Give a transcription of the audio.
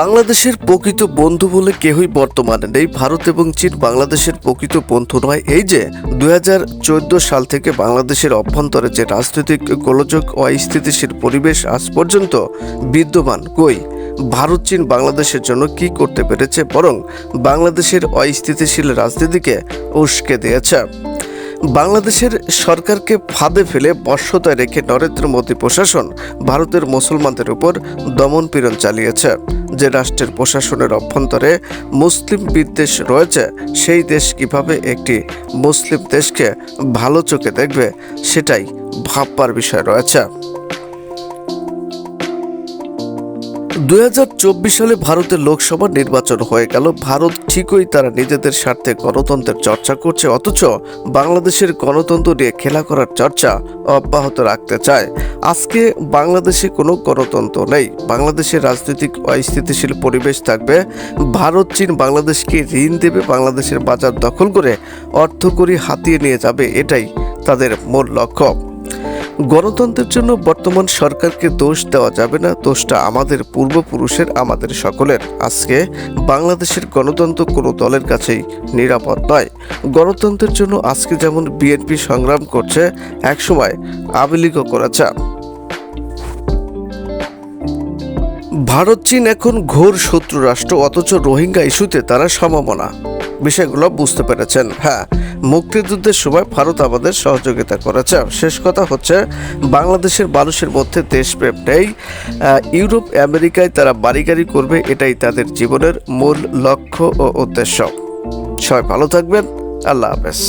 বাংলাদেশের প্রকৃত বন্ধু বলে কেহই বর্তমানে নেই। ভারত এবং চীন বাংলাদেশের প্রকৃত বন্ধু নয়। এই যে দু হাজার চোদ্দ সাল থেকে বাংলাদেশের অভ্যন্তরে যে রাজনৈতিক গোলযোগ ও স্থিতিশীল পরিবেশ আজ পর্যন্ত বিদ্যমান, কই? ভারত, চীন, বাংলাদেশের জন্য কি করতে পেরেছে? বরং বাংলাদেশের অস্থিতিশীল রাজনীতিকে উস্কে দিয়েছে। বাংলাদেশের সরকারকে ফাঁদে ফেলে বর্ষতায় রেখে নরেন্দ্র মোদী প্রশাসন ভারতের মুসলমানদের উপর দমন পীড়ন চালিয়েছে। যে রাষ্ট্রের প্রশাসনের অভ্যন্তরে মুসলিম বিদ্বেষ রয়েছে, সেই দেশ কীভাবে একটি মুসলিম দেশকে ভালো চোখে দেখবে, সেটাই ভাববার বিষয় রয়েছে। দুই হাজার চব্বিশ সালে ভারতের লোকসভা নির্বাচন হয়ে গেল। ভারত ঠিকই তারা নিজেদের স্বার্থে গণতন্ত্রের চর্চা করছে, অথচ বাংলাদেশের গণতন্ত্র নিয়ে খেলা করার চর্চা অব্যাহত রাখতে চায়। আজকে বাংলাদেশে কোনো গণতন্ত্র নেই। বাংলাদেশের রাজনৈতিক অস্থিতিশীল পরিবেশ থাকবে। ভারত, চীন বাংলাদেশকে ঋণ দেবে। বাংলাদেশের বাজার দখল করে অর্থকরী হাতিয়ে নিয়ে যাবে। এটাই তাদের মূল লক্ষ্য। গণতন্ত্রের জন্য বর্তমান সরকারকে দোষ দেওয়া যাবে না। দোষটা আমাদের পূর্বপুরুষের, আমাদের সকলের। আজকে বাংলাদেশের গণতন্ত্র কোনো দলের কাছেই নিরাপদ নয়। গণতন্ত্রের জন্য আজকে যেমন বিএনপি সংগ্রাম করছে, একসময় আওয়ামী লীগও করেছে। ভারত, চীন এখন ঘোর শত্রু রাষ্ট্র, অথচ রোহিঙ্গা ইস্যুতে তারা সমমনা। বিষয়গুলো বুঝতে পেরেছেন। হ্যাঁ মুক্তিযুদ্ধের সময় ভারত আমাদের সহযোগিতা করেছে। শেষ কথা হচ্ছে, বাংলাদেশের মানুষের মধ্যে দেশপ্রেম নেই। ইউরোপ, আমেরিকায় তারা বাড়ি গাড়ি করবে, এটাই তাদের জীবনের মূল লক্ষ্য ও উদ্দেশ্য। সবাই ভালো থাকবেন। আল্লাহ হাফেজ।